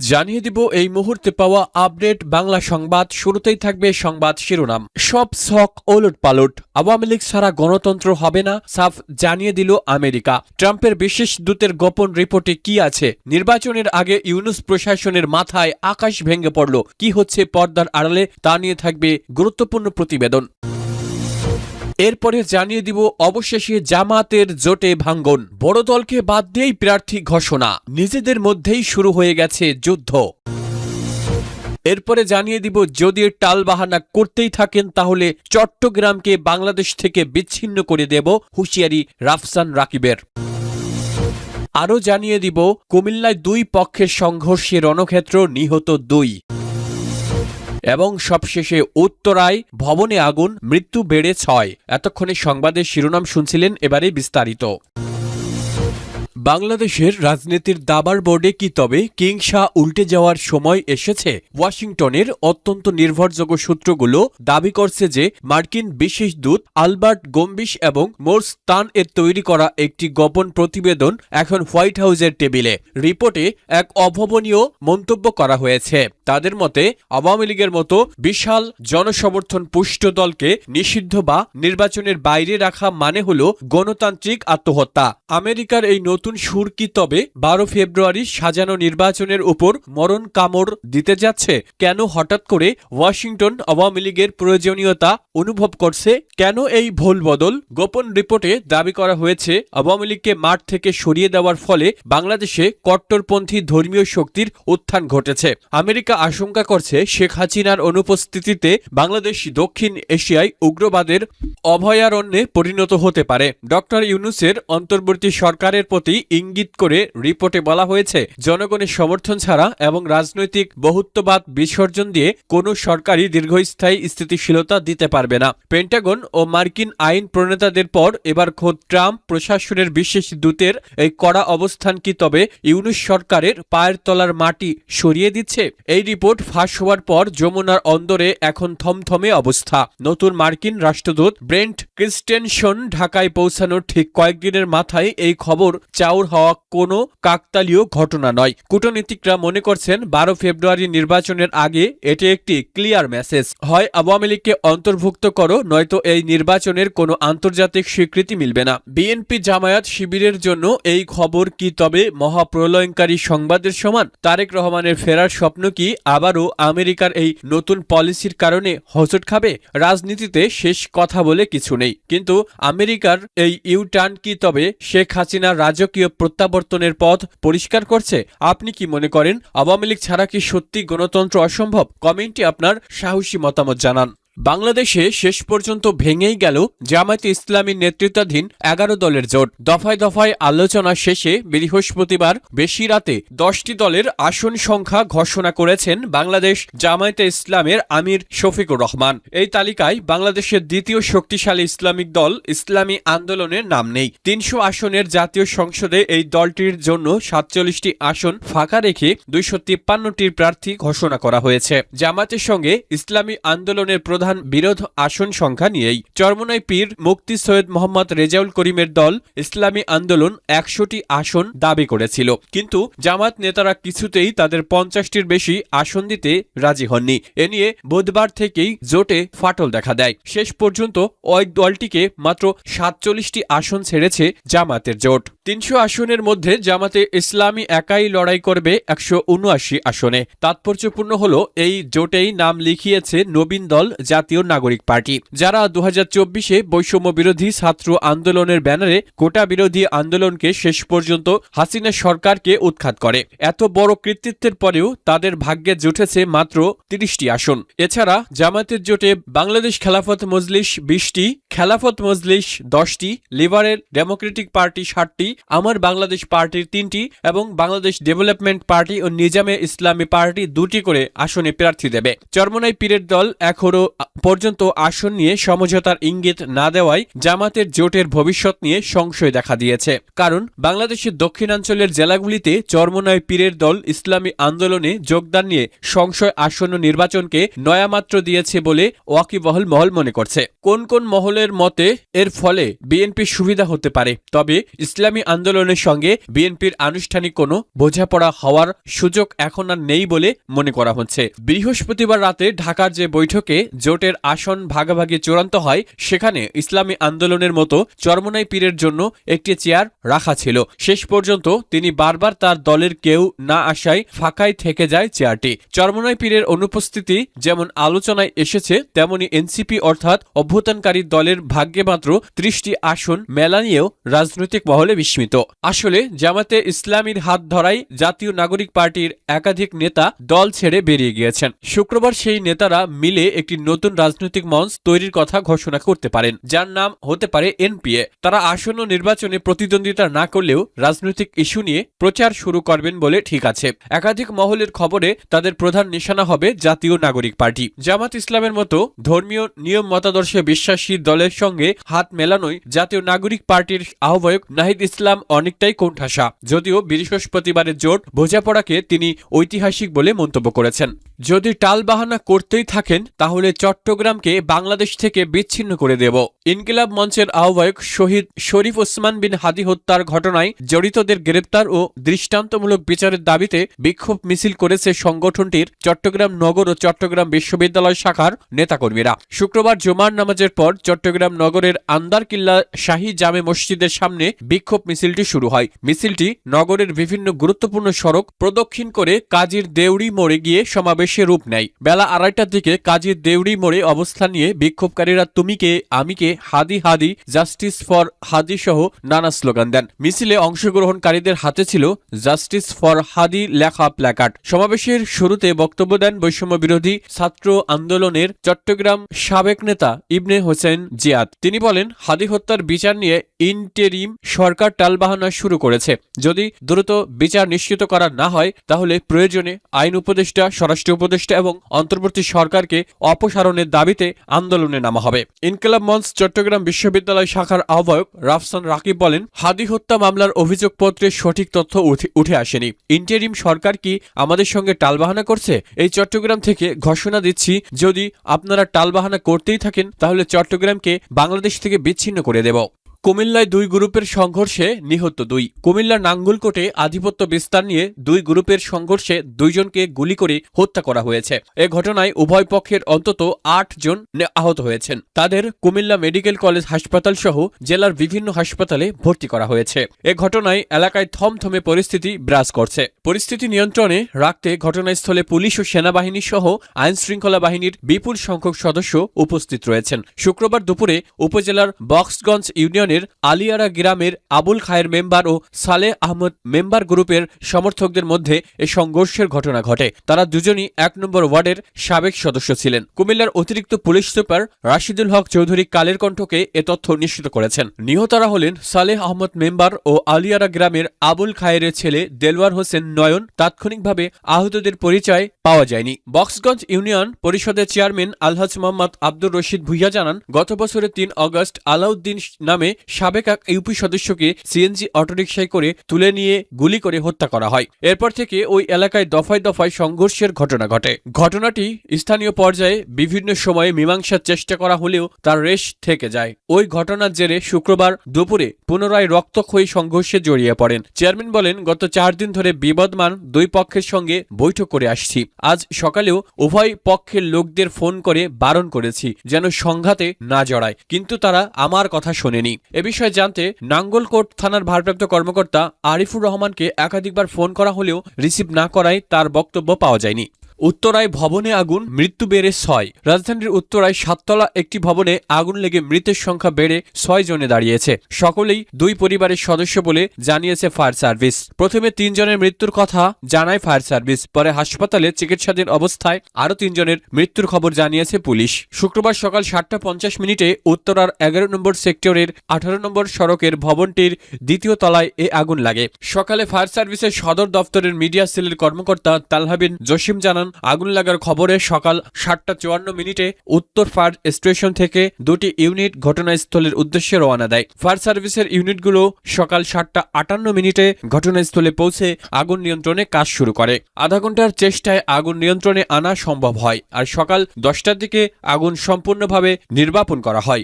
জানিয়ে দিব এই মুহূর্তে পাওয়া আপডেট বাংলা সংবাদ। শুরুতেই থাকবে সংবাদ শিরোনাম। সব শখ ওলট পালট। আওয়ামী লীগ ছাড়া গণতন্ত্র হবে না, সাফ জানিয়ে দিল আমেরিকা। ট্রাম্পের বিশেষ দূতের গোপন রিপোর্টে কি আছে? নির্বাচনের আগে ইউনুস প্রশাসনের মাথায় আকাশ ভেঙে পড়ল। কি হচ্ছে পর্দার আড়ালে? তা নিয়ে থাকবে গুরুত্বপূর্ণ প্রতিবেদন। এরপরে জানিয়ে দিব অবশেষে জামাতের জোটে ভাঙ্গন। বড় দলকে বাদ দিয়েই প্রার্থী ঘোষণা। নিজেদের মধ্যেই শুরু হয়ে গেছে যুদ্ধ। এরপরে জানিয়ে দিব যদি টালবাহানা করতেই থাকেন, তাহলে চট্টগ্রামকে বাংলাদেশ থেকে বিচ্ছিন্ন করে দেব হুঁশিয়ারি রাফসান রাকিবের। আরও জানিয়ে দিব, কুমিল্লায় দুই পক্ষের সংঘর্ষে রণক্ষেত্র নিহত দুই। এবং সবশেষে উত্তরায় ভবনে আগুন মৃত্যু বেড়ে ছয়। এতক্ষণে সংবাদের শিরোনাম শুনছিলেন এবারে বিস্তারিত। বাংলাদেশের রাজনীতির দাবার বোর্ডে কি তবে কিংসা উল্টে যাওয়ার সময় এসেছে ওয়াশিংটনের অত্যন্ত নির্ভরযোগ্য সূত্রগুলো দাবি করছে যে মার্কিন বিশেষ দূত আলবার্ট গম্বিস এবং মোরস্তান এর তৈরি করা একটি গোপন প্রতিবেদন এখন হোয়াইট হাউসের টেবিলে। রিপোর্টে এক অভাবনীয় মন্তব্য করা হয়েছে। তাদের মতে, আওয়ামী লীগের মতো বিশাল জনসমর্থন পুষ্ট দলকে নিষিদ্ধ বা নির্বাচনের বাইরে রাখা মানে হল গণতান্ত্রিক আত্মহত্যা। আমেরিকার এই নতুন সুর কি তবে বারো ফেব্রুয়ারি সাজানো নির্বাচনের উপর মরণ কামড় দিতে যাচ্ছে। কেন হঠাৎ করে ওয়াশিংটন আওয়ামী লীগের প্রয়োজনীয়তা অনুভব করছে? কেন এই ভুল বদল? গোপন রিপোর্টে দাবি করা হয়েছে, আওয়ামী লীগকে মাঠ থেকে সরিয়ে দেওয়ার ফলে বাংলাদেশে কট্টরপন্থী ধর্মীয় শক্তির উত্থান ঘটেছে। আমেরিকা আশঙ্কা করছে শেখ হাসিনার অনুপস্থিতিতে বাংলাদেশ দক্ষিণ এশিয়ায় উগ্রবাদের অভয়ারণ্যে পরিণত হতে পারে। ডক্টর ইউনুসের অন্তর্বর্তী সরকারের প্রতি ইঙ্গিত করে রিপোর্টে বলা হয়েছে, জনগণের সমর্থন ছাড়া এবং রাজনৈতিক বহুত্ববাদ বিসর্জন দিয়ে কোনো সরকারই দীর্ঘস্থায়ী স্থিতিশীলতা দিতে পারবে না। পেন্টাগন ও মার্কিন আইন প্রণেতাদের পর এবার খোদ ট্রাম্প প্রশাসনের বিশেষ দূতের এই কড়া অবস্থান কি তবে ইউনুস সরকারের পায়ের তলার মাটি সরিয়ে দিচ্ছে? এই রিপোর্ট ফাঁস হওয়ার পর যমুনার অন্দরে এখন থমথমে অবস্থা। নতুন মার্কিন রাষ্ট্রদূত ব্রেন্ট ক্রিস্টেনশন ঢাকায় পৌঁছানোর ঠিক কয়েকদিনের মাথায় এই খবর চাউর হওয়া কোনো কাকতালীয় ঘটনা নয়। কূটনীতিকরা মনে করছেন বারো ফেব্রুয়ারি নির্বাচনের আগে এটি একটি ক্লিয়ার মেসেজ। হয় আওয়ামী লীগকে অন্তর্ভুক্ত করো, নয়তো এই নির্বাচনের কোনো আন্তর্জাতিক স্বীকৃতি মিলবে না। বিএনপি জামায়াত শিবিরের জন্য এই খবর কি তবে মহাপ্রলয়ঙ্কারী সংবাদের সমান? তারেক রহমানের ফেরার স্বপ্ন কি আবারও আমেরিকার এই নতুন পলিসির কারণে হজট খাবে? রাজনীতিতে শেষ কথা বলে কিছু নেই। কিন্তু আমেরিকার এই ইউটার্ন কি তবে শেখ হাসিনার রাজকীয় প্রত্যাবর্তনের পথ পরিষ্কার করছে। আপনি কি মনে করেন, আওয়ামী লীগ ছাড়া কি সত্যি গণতন্ত্র অসম্ভব? কমেন্টে আপনার সাহসী মতামত জানান। বাংলাদেশে শেষ পর্যন্ত ভেঙেই গেল জামায়াতে ইসলামীর নেতৃত্বাধীন এগারো দলের জোট। দফায় দফায় আলোচনা শেষে বৃহস্পতিবার বেশি রাতে দশটি দলের আসন সংখ্যা ঘোষণা করেছেন বাংলাদেশ জামায়াতে ইসলামের আমির শফিকুর রহমান। এই তালিকায় বাংলাদেশের দ্বিতীয় শক্তিশালী ইসলামিক দল ইসলামী আন্দোলনের নাম নেই। তিনশো আসনের জাতীয় সংসদে এই দলটির জন্য সাতচল্লিশটি আসন ফাঁকা রেখে দুইশো তিপ্পান্নটির প্রার্থী ঘোষণা করা হয়েছে। জামাতের সঙ্গে ইসলামী আন্দোলনের প্রধান বিরোধ আসন সংখ্যা নিয়েই চরমনাই পীর মুক্তি সৈয়দ মোহাম্মদ রেজাউল করিমের দল ইসলামী আন্দোলন একশোটি আসন দাবি করেছিল। কিন্তু জামাত নেতারা কিছুতেই তাদের পঞ্চাশটির বেশি আসন দিতে রাজি হননি। এ নিয়ে বুধবার থেকেই জোটে ফাটল দেখা দেয়। শেষ পর্যন্ত ওই দলটিকে মাত্র সাতচল্লিশটি আসন ছেড়েছে জামাতের জোট। তিনশো আসনের মধ্যে জামাতে ইসলামী একাই লড়াই করবে একশো উনআশি আসনে। তাৎপর্যপূর্ণ হল এই জোটেই নাম লিখিয়েছে নবীন দল জাতীয় নাগরিক পার্টি। যারা দু হাজার চব্বিশে বৈষম্য বিরোধী ছাত্র আন্দোলনের ব্যানারে কোটা বিরোধী আন্দোলনকে শেষ পর্যন্ত হাসিনা সরকারকে উৎখাত করে। এত বড় কৃতিত্বের পরেও তাদের ভাগ্যে জুটেছে মাত্র তিরিশটি আসন। এছাড়া জামাতের জোটে বাংলাদেশ খেলাফত মজলিস বিশটি, খেলাফত মজলিস দশটি, লিবারেল ডেমোক্রেটিক পার্টি ষাটটি, আমার বাংলাদেশ পার্টির তিনটি এবং বাংলাদেশ ডেভেলপমেন্ট পার্টি ও নিজামে ইসলামী পার্টি দুটি করে আসনে প্রার্থী দেবে। চরমনাই পীরের দল এখনও পর্যন্ত আসন নিয়ে সমঝোতার ইঙ্গিত না দেওয়ায় জামাতের জোটের ভবিষ্যৎ নিয়ে সংশয় দেখা দিয়েছে। কারণ বাংলাদেশের দক্ষিণাঞ্চলের জেলাগুলিতে চরমনায় পীরের দল ইসলামী আন্দোলনে যোগদান নিয়ে সংশয় আসন্ন নির্বাচনকে নয়ামাত্র দিয়েছে বলে ওয়াকিবহল মহল মনে করছে। কোন কোন মহলের মতে এর ফলে বিএনপির সুবিধা হতে পারে, তবে ইসলামী আন্দোলনের সঙ্গে বিএনপির আনুষ্ঠানিক কোনো বোঝাপড়া হওয়ার সুযোগ এখন আর নেই বলে মনে করা হচ্ছে। বৃহস্পতিবার রাতে ঢাকার যে বৈঠকে জোটের আসন ভাগাভাগি চূড়ান্ত হয়, সেখানে ইসলামী আন্দোলনের মতো চরমনাই পীরের জন্য একটি চেয়ার রাখা ছিল। শেষ পর্যন্ত তিনি বারবার তার দলের কেউ না আসায় ফাঁকায় থেকে যায় চেয়ারটি। চরমনাই পীরের অনুপস্থিতি যেমন আলোচনায় এসেছে, তেমনি এনসিপি অর্থাৎ অভ্যুত্থানকারী দলের ভাগ্যে মাত্র ত্রিশটি আসন মেলা নিয়েও রাজনৈতিক মহলে বিস্মিত। আসলে জামাতে ইসলামীর হাত ধরাই জাতীয় নাগরিক পার্টির একাধিক নেতা দল ছেড়ে বেরিয়ে গিয়েছেন। শুক্রবার সেই নেতারা মিলে একটি নতুন রাজনৈতিক মঞ্চ তৈরির কথা ঘোষণা করতে পারেন, যার নাম হতে পারে এনপিএ। তারা আসন্ন নির্বাচনে প্রতিদ্বন্দ্বিতা না করলেও রাজনৈতিক ইস্যু নিয়ে প্রচার শুরু করবেন বলে ঠিক আছে। একাধিক মহলের খবরে তাদের প্রধান নিশানা হবে জাতীয় নাগরিক পার্টি। জামাত ইসলামের মতো ধর্মীয় নিয়ম মতাদর্শে বিশ্বাসী দলের সঙ্গে হাত মেলানোই জাতীয় নাগরিক পার্টির আহ্বায়ক নাহিদ ইসলাম অনেকটাই কোণঠাসা। যদিও বৃহস্পতিবারের জোট বোঝাপড়াকে তিনি ঐতিহাসিক বলে মন্তব্য করেছেন। যদি টালবাহানা করতেই থাকেন, তাহলে চট্টগ্রামকে বাংলাদেশ থেকে বিচ্ছিন্ন করে দেব। ইনকিলাব মঞ্চের আহ্বায়ক শহীদ শরীফ ওসমান বিন হাদি হত্যার ঘটনায় জড়িতদের গ্রেপ্তার ও দৃষ্টান্তমূলক বিচারের দাবিতে বিক্ষোভ মিছিল করেছে সংগঠনটির চট্টগ্রাম নগর ও চট্টগ্রাম বিশ্ববিদ্যালয় শাখার নেতাকর্মীরা। শুক্রবার জুমার নামাজের পর চট্টগ্রাম নগরের আন্দারকিল্লা শাহী জামে মসজিদের সামনে বিক্ষোভ মিছিলটি শুরু হয়। মিছিলটি নগরের বিভিন্ন গুরুত্বপূর্ণ সড়ক প্রদক্ষিণ করে কাজীর দেউড়ি মোড়ে গিয়ে সমাবেশে রূপ নেয়। বেলা আড়াইটার দিকে কাজীর দেউড়ি মোড়ে অবস্থান নিয়ে বিক্ষোভকারীরা তুমিকে, আমিকে, হাদি হাদি, জাস্টিস ফর হাদি সহ নানা স্লোগান দেন। মিছিলে অংশগ্রহণকারীদের হাতে ছিল জাস্টিস ফর হাদি লেখা প্ল্যাকার্ড। সমাবেশের শুরুতে বক্তব্য দেন বৈষম্য বিরোধী ছাত্র আন্দোলনের চট্টগ্রাম সাবেক নেতা ইবনে হোসেন জিয়াদ। তিনি বলেন, হাদি হত্যার বিচার নিয়ে ইন্টেরিম সরকার টালবাহানা শুরু করেছে। যদি দ্রুত বিচার নিশ্চিত করা না হয়, তাহলে প্রয়োজনে আইন উপদেষ্টা, স্বরাষ্ট্র উপদেষ্টা এবং অন্তর্বর্তী সরকারকে অপসারণের দাবিতে আন্দোলনে নামা হবে। ইনকলাব মঞ্চ চট্টগ্রাম বিশ্ববিদ্যালয় শাখার আহ্বায়ক রাফসান রাকিব বলেন, হাদি হত্যা মামলার অভিযোগপত্রে সঠিক তথ্য উঠে আসেনি। ইন্টারিম সরকার কি আমাদের সঙ্গে টালবাহানা করছে? এই চট্টগ্রাম থেকে ঘোষণা দিচ্ছি, যদি আপনারা টালবাহানা করতেই থাকেন, তাহলে চট্টগ্রামকে বাংলাদেশ থেকে বিচ্ছিন্ন করে দেব। কুমিল্লায় দুই গ্রুপের সংঘর্ষে নিহত দুই। কুমিল্লার নাঙ্গলকোটে আধিপত্য বিস্তার নিয়ে দুই গ্রুপের সংঘর্ষে দুইজনকে গুলি করে হত্যা করা হয়েছে। এ ঘটনায় উভয় পক্ষের অন্তত আট জন আহত হয়েছেন। তাদের কুমিল্লা মেডিকেল কলেজ হাসপাতাল সহ জেলার বিভিন্ন হাসপাতালে ভর্তি করা হয়েছে। এ ঘটনায় এলাকায় থমথমে পরিস্থিতি বিরাজ করছে। পরিস্থিতি নিয়ন্ত্রণে রাখতে ঘটনাস্থলে পুলিশ ও সেনাবাহিনী সহ আইন শৃঙ্খলা বাহিনীর বিপুল সংখ্যক সদস্য উপস্থিত রয়েছেন। শুক্রবার দুপুরে উপজেলার বক্সগঞ্জ ইউনিয়নের আলিয়ারা গ্রামের আবুল খায়ের মেম্বার ও সালেহ আহমদ মেম্বার গ্রুপের সমর্থকদের মধ্যে এ সংঘর্ষের ঘটনা ঘটে। তারা দুজনই এক নম্বর ওয়ার্ডের সাবেক সদস্য ছিলেন। কুমিল্লার অতিরিক্ত পুলিশ সুপার রাশিদুল হক চৌধুরী কালের কণ্ঠকে এ তথ্য নিশ্চিত করেছেন। নিহতরা হলেন সালেহ আহমদ মেম্বার ও আলিয়ারা গ্রামের আবুল খায়ের ছেলে দেলওয়ার হোসেন নয়ন। তাৎক্ষণিকভাবে আহতদের পরিচয় পাওয়া যায়নি। বক্সগঞ্জ ইউনিয়ন পরিষদের চেয়ারম্যান আলহাজ মোহাম্মদ আব্দুর রশিদ ভুইয়া জানান, গত বছরের তিন অগস্ট আলাউদ্দিন নামে সাবেক এক ইউপি সদস্যকে সিএনজি অটোরিকশায় করে তুলে নিয়ে গুলি করে হত্যা করা হয়। এরপর থেকে ওই এলাকায় দফায় দফায় সংঘর্ষের ঘটনা ঘটে। ঘটনাটি স্থানীয় পর্যায়ে বিভিন্ন সময়ে মীমাংসার চেষ্টা করা হলেও তার রেশ থেকে যায়। ওই ঘটনার জেরে শুক্রবার দুপুরে পুনরায় রক্তক্ষয়ী সংঘর্ষে জড়িয়ে পড়েন। চেয়ারম্যান বলেন, গত চার দিন ধরে বিবদমান দুই পক্ষের সঙ্গে বৈঠক করে আসছি। আজ সকালেও উভয় পক্ষের লোকদের ফোন করে বারণ করেছি যেন সংঘাতে না জড়ায়, কিন্তু তারা আমার কথা শোনেনি। এ বিষয়ে জানতে নাঙ্গলকোট থানার ভারপ্রাপ্ত কর্মকর্তা আরিফুর রহমানকে একাধিকবার ফোন করা হলেও রিসিভ না করায় তার বক্তব্য পাওয়া যায়নি। উত্তরায় ভবনে আগুন, মৃত্যু বেড়ে ছয়। রাজধানীর উত্তরায় সাততলা একটি ভবনে আগুন লেগে মৃতের সংখ্যা বেড়ে ছয় জনে দাঁড়িয়েছে। সকলেই দুই পরিবারের সদস্য বলে জানিয়েছে ফায়ার সার্ভিস। প্রথমে তিনজনের মৃত্যুর কথা জানায় ফায়ার সার্ভিস, পরে হাসপাতালে চিকিৎসাধীন অবস্থায় আরও তিনজনের মৃত্যুর খবর জানিয়েছে পুলিশ। শুক্রবার সকাল সাতটা পঞ্চাশ মিনিটে উত্তরার এগারো নম্বর সেক্টরের আঠারো নম্বর সড়কের ভবনটির দ্বিতীয় তলায় এ আগুন লাগে। সকালে ফায়ার সার্ভিসের সদর দপ্তরের মিডিয়া সেলের কর্মকর্তা তালহাবিন জসিম জানান আগুন লাগার খবরে সকাল সাতটা চুয়ান্ন মিনিটে উত্তর ফায়ার স্টেশন থেকে দুটি ইউনিট ঘটনাস্থলের উদ্দেশ্যে রওনা দেয়। ফায়ার সার্ভিসের ইউনিটগুলো সকাল সাতটা আটান্ন মিনিটে ঘটনাস্থলে পৌঁছে আগুন নিয়ন্ত্রণে কাজ শুরু করে। আধা ঘণ্টার চেষ্টায় আগুন নিয়ন্ত্রণে আনা সম্ভব হয় আর সকাল দশটার দিকে আগুন সম্পূর্ণভাবে নির্বাপন করা হয়।